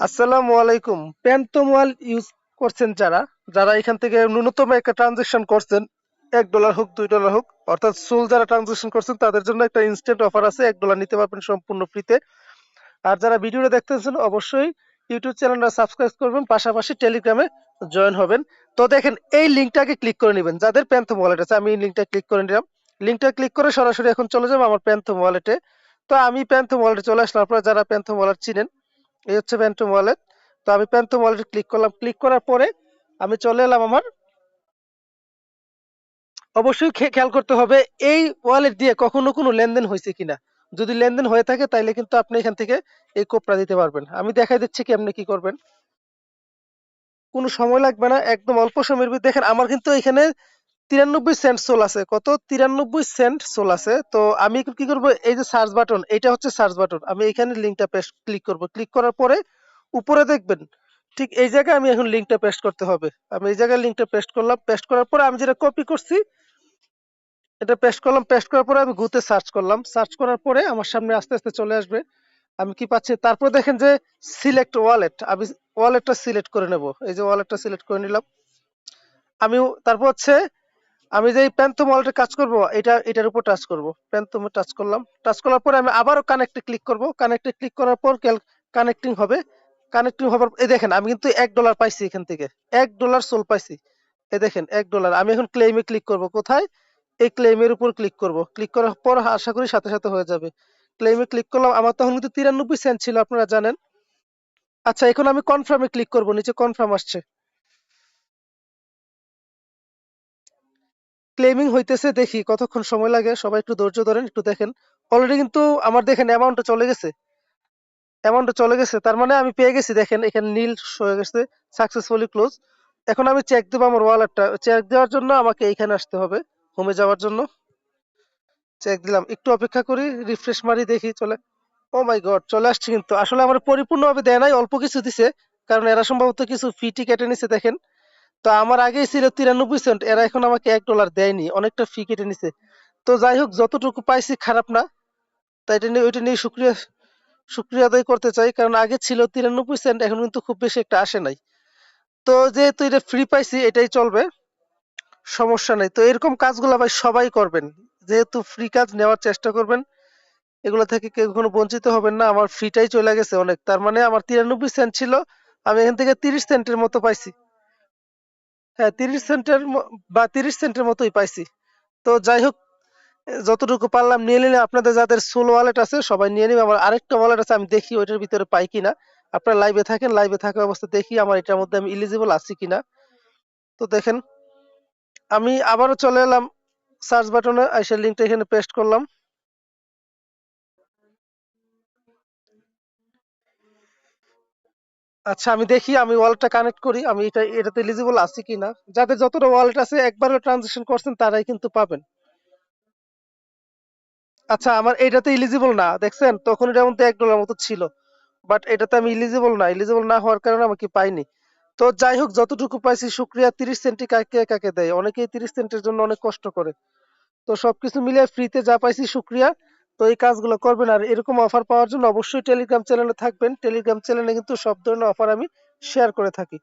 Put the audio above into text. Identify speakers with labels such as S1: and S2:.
S1: আসসালামু আলাইকুম। প্যান্টম ওয়াল ইউজ করছেন যারা যারা এখান থেকে ন্যূনতম একটা ট্রানজেকশন করছেন, এক ডলার হোক, দুই ডলার হোক, অর্থাৎ সোল যারা ট্রানজেকশন করছেন, তাদের জন্য একটা ইনস্ট্যান্ট অফার আছে, এক ডলার নিতে পারবেন সম্পূর্ণ ফ্রিতে আর যারা ভিডিওটা দেখতেছেন, অবশ্যই ইউটিউব চ্যানেলটা সাবস্ক্রাইব করবেন, পাশাপাশি টেলিগ্রামে জয়েন হবেন। তো দেখেন, এই লিঙ্কটাকে ক্লিক করে নেবেন। যাদের প্যান্থম ওয়ালেট আছে, আমি এই লিঙ্কটা ক্লিক করে নিলাম। লিঙ্কটা ক্লিক করে সরাসরি এখন চলে যাব আমার প্যান্থম ওয়ালেটে তো আমি প্যান্থম ওয়ালেটে চলে আসলাম আপনারা যারা প্যান্থম ওয়ালেট চিনেন এই হচ্ছে প্যান্থম ওয়ালেট তো আমি প্যান্থম ওয়ালেটে ক্লিক করলাম। ক্লিক করার পরে আমি চলে এলাম আমার অবশ্যই খেয়াল করতে হবে, এই ওয়ালেট দিয়ে কখনো কোনো লেনদেন হয়েছে কিনা। যদি লেনদেন হয়ে থাকে, তাইলে কিন্তু আপনি এখান থেকে এই কোপটা দিতে পারবেন। আমি দেখাই দিচ্ছি কি আপনি কি করবেন। কোনো সময় লাগবে না, একদম অল্প সময়ের ভিতরে। দেখেন, আমার কিন্তু এখানে তিরানব্বই সেন্ট সোল আছে। কত? তিরানব্বই সেন্ট সোল আছে। তো আমি কি করব? এই যে সার্চ বাটন এটা হচ্ছে সার্চ বাটন আমি এখানে লিঙ্কটা পেস্ট ক্লিক করব। ক্লিক করার পরে উপরে দেখবেন, ঠিক এই জায়গায় আমি এখন লিঙ্কটা পেস্ট করতে হবে। আমি এই জায়গায় লিঙ্কটা পেস্ট করলাম। পেস্ট করার পরে আমি যেটা কপি করছি, এটা পেস্ট করলাম। পেস্ট করার পরে আমি গুতে সার্চ করলাম। সার্চ করার পরে আমার সামনে আস্তে আস্তে চলে আসবে। আমি কি পাচ্ছি? তারপর দেখেন যে সিলেক্ট ওয়ালেট আমি ওয়ালেটটা সিলেক্ট করে নেব। এই যে ওয়ালেটটা সিলেক্ট করে নিলাম। আমি তারপর হচ্ছে আমি যে প্যান্থম ওয়ালেটে কাজ করব, এটা, এটার উপর টাচ করব। প্যান্থমে টাচ করলাম। টাচ করার পরে আমি আবারও কানেক্টে ক্লিক করব। কানেক্টে ক্লিক করার পর কানেক্টিং হবে। কানেক্টিং হবার, এই দেখেন, আমি কিন্তু এক ডলার পাইছি এখান থেকে। এক ডলার সোল পাইছি। এই দেখেন, এক ডলার আমি এখন ক্লেমে ক্লিক করব। কোথায়? এই ক্লেমের উপর ক্লিক করব। ক্লিক করার পর আশা করি সাথে সাথে হয়ে যাবে। ক্লেমে ক্লিক করলাম, আমার তখন কিন্তু তিরানব্বই সেন্ট ছিল, আপনারা জানেন। আচ্ছা এখন আমি কনফার্মে ক্লিক করব, নিচে কনফার্ম আসছে। ক্লেমিং হইতেছে, দেখি কতক্ষণ সময় লাগে, সবাই একটু ধৈর্য ধরেন, একটু দেখেন। অলরেডি কিন্তু আমার দেখেন অ্যামাউন্টটা চলে গেছে। অ্যামাউন্টটা চলে গেছে, তার মানে আমি পেয়ে গেছি, দেখেন এখানে নীল হয়ে গেছে সাকসেসফুলি ক্লোজ এখন আমি চেক দেবো আমার ওয়ালেটটা চেক দেওয়ার জন্য আমাকে এইখানে আসতে হবে হোমে যাওয়ার জন্য। চেক দিলাম, একটু অপেক্ষা করি রিফ্রেশ মারি, দেখি চলে। ও মাই গড চলে আসছে কিন্তু। আসলে আমার পরিপূর্ণভাবে দেয় নাই, অল্প কিছু দিছে, কারণ এরা সম্ভবত কিছু ফিটি কেটে নিছে, দেখেন। তো আমার আগেই ছিল তিরানব্বই সেন্ট এরা এখন আমাকে এক ডলার দেয়নি, অনেকটা ফি কেটে নিছে। তো যাই হোক, যতটুকু পাইছি খারাপ না তাই এটা নিয়ে, ওইটা নিয়ে শুক্রিয়া শুক্রিয়া আদায় করতে চাই, কারণ আগে ছিল তিরানব্বই সেন্ট এখন কিন্তু খুব বেশি একটা আসে নাই। তো যেহেতু এটা ফ্রি পাইছি, এটাই চলবে, সমস্যা নেই। তো এরকম কাজগুলো ভাই সবাই করবেন, যেহেতু ফ্রি কাজ নেওয়ার চেষ্টা করবেন, এগুলো থেকে কেউ কখনো বঞ্চিত হবেন না, আমার ফ্রিটাই চলে গেছে অনেক। তার মানে আমার তিরানব্বই সেন্ট ছিল, আমি এখান থেকে তিরিশ সেন্টের মতো পাইছি। হ্যাঁ তিরিশ সেন্টের বা তিরিশ সেন্টের মতোই পাইছি। তো যাই হোক, যতটুকু পারলাম নিয়ে নিলে আপনাদের যাদের সোল ওয়ালেট আছে, সবাই নিয়ে নিবে। আমার আরেকটা ওয়ালেট আছে, আমি দেখি ওইটার ভিতরে পাই কিনা। আপনারা লাইভে থাকেন লাইভে থাকা অবস্থা দেখি আমার এটার মধ্যে আমি ইলিজিবল আছি কিনা। তো দেখেন, আমি আবারও চলে এলাম সার্চ বাটনে আইসা লিঙ্কটা এখানে পেস্ট করলাম। আচ্ছা আমি দেখি, আমি ওয়ালেটটা কানেক্ট করি, আমি এটা, এটাতে এলিজিবল আছি কিনা। যাদের যতটা ওয়ালেট আছে, একবারও ট্রানজাকশন করছেন, তারাই কিন্তু পাবেন। আচ্ছা আমার এটাতে এলিজিবল না, দেখছেন? তখন এটার মধ্যে এক ডলার মতো ছিল। বাট এটাতে আমি এলিজিবল না এলিজিবল না হওয়ার কারণে আমাকে পাইনি। তো যাই হোক, যতটুকু পাইছি, শুক্রিয়া। তিরিশ সেন্টি কাকে কাকে দেয়? অনেকেই তিরিশ সেন্টের জন্য অনেক কষ্ট করে। তো সবকিছু মিলিয়ে ফ্রিতে যা পাইছি, শুক্রিয়া। তো এই কাজগুলো করবেন আর এরকম অফার পাওয়ার জন্য অবশ্যই টেলিগ্রাম চ্যানেলে থাকবেন। টেলিগ্রাম চ্যানেলে কিন্তু সব ধরনের অফার আমি শেয়ার করে থাকি।